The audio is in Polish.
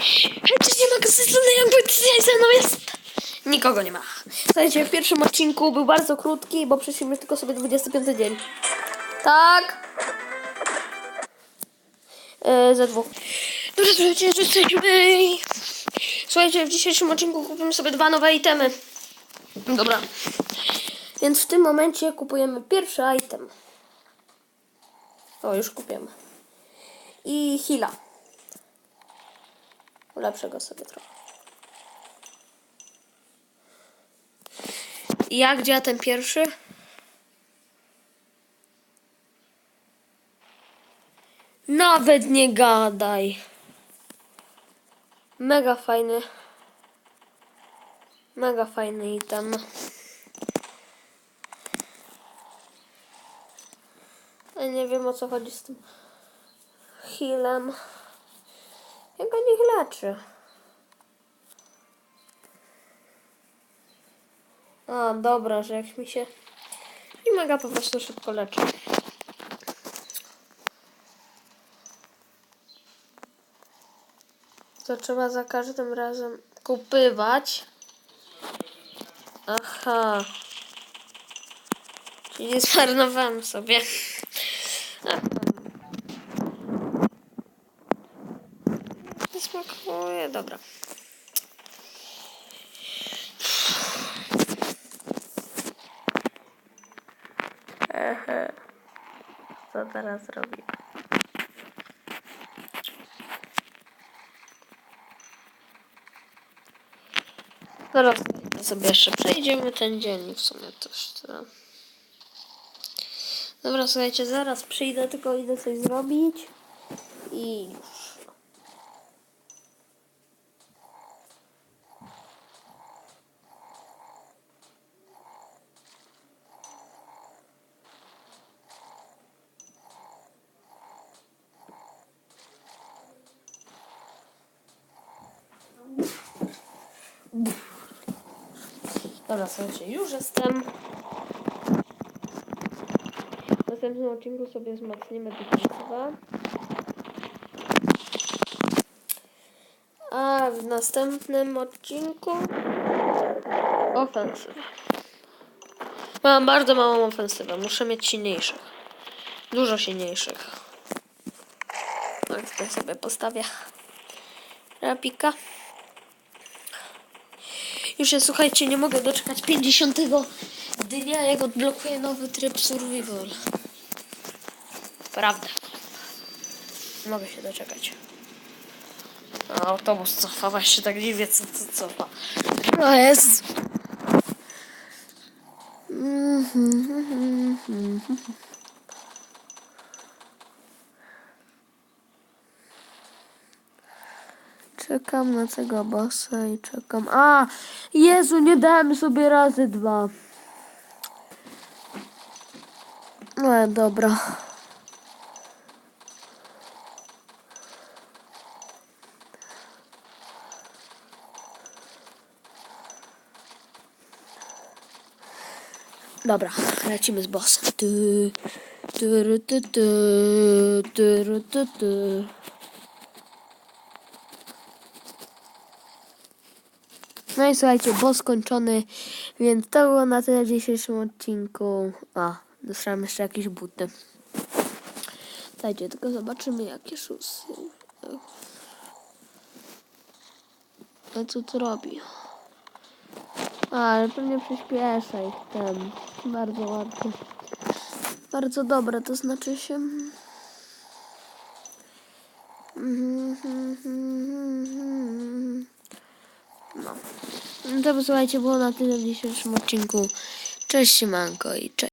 Chętnie nie ma strony jakby ze mną jest. Nikogo nie ma. Słuchajcie, w pierwszym odcinku był bardzo krótki, bo przeszliśmy tylko sobie 25 dzień. Tak. E, ze dwóch. Dobrze, słuchajcie, jesteśmy. Słuchajcie, w dzisiejszym odcinku kupimy sobie dwa nowe itemy. Dobra. Więc w tym momencie kupujemy pierwszy item. O, już kupiemy. I Hila. Lepszego sobie trochę. I jak działa ten pierwszy? Nawet nie gadaj. Mega fajny. Mega fajny item. Ja nie wiem o co chodzi z tym healem. Ja go niech leczy. A, dobra, że jak mi się... I mega po prostu szybko leczy. To trzeba za każdym razem kupywać. Aha. Czyli zmarnowałem sobie. Smakuje, dobra. Ehe. Co teraz robię? Zaraz sobie jeszcze przejdziemy ten dzień w sumie też. To... Dobra, słuchajcie, zaraz przyjdę, tylko idę coś zrobić i już. Dobra, słuchajcie, już jestem. W następnym odcinku sobie wzmocnimy defensywę. A w następnym odcinku ofensywę. Mam bardzo małą ofensywę. Muszę mieć silniejszych. Dużo silniejszych. Tak, sobie postawię rapika. Już się, słuchajcie, nie mogę doczekać 50 dnia, jak odblokuję nowy tryb survival. Prawda. Nie mogę się doczekać. A autobus cofa, właśnie tak dziwnie co, co cofa. No jest. Czekam na tego bossa i czekam. A! Jezu, nie dałem sobie razy dwa. No dobra. Dobra, lecimy z bossem. Tu, tu, tu, tu, tu, tu, tu. No i słuchajcie, boss skończony, więc to było na tyle w dzisiejszym odcinku. A, dostałem jeszcze jakieś buty. Dajcie, tylko zobaczymy jakie szusy. A co to robi? A, ale pewnie przyspiesza ich ten. Bardzo ładnie. Bardzo dobre, to znaczy się... No. No to słuchajcie, było na tyle w dzisiejszym odcinku. Cześć, siemanko i cześć.